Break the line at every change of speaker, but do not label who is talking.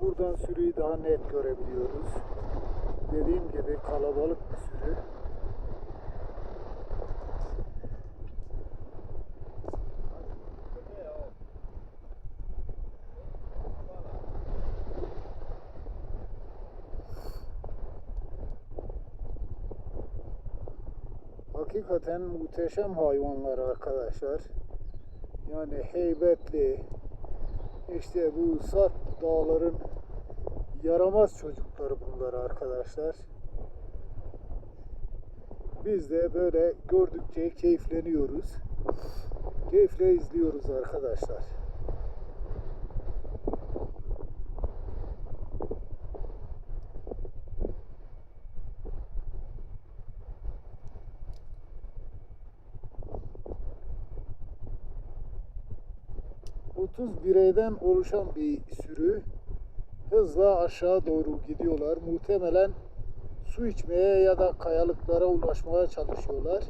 Buradan sürüyü daha net görebiliyoruz. Dediğim gibi kalabalık bir sürü. Hakikaten muhteşem hayvanlar arkadaşlar. Yani heybetli. İşte bu Sat dağların yaramaz çocukları bunlar arkadaşlar. Biz de böyle gördükçe keyifleniyoruz. Keyifle izliyoruz arkadaşlar. ...30 bireyden oluşan bir sürü... ...hızla aşağı doğru gidiyorlar. Muhtemelen su içmeye ya da kayalıklara ulaşmaya çalışıyorlar.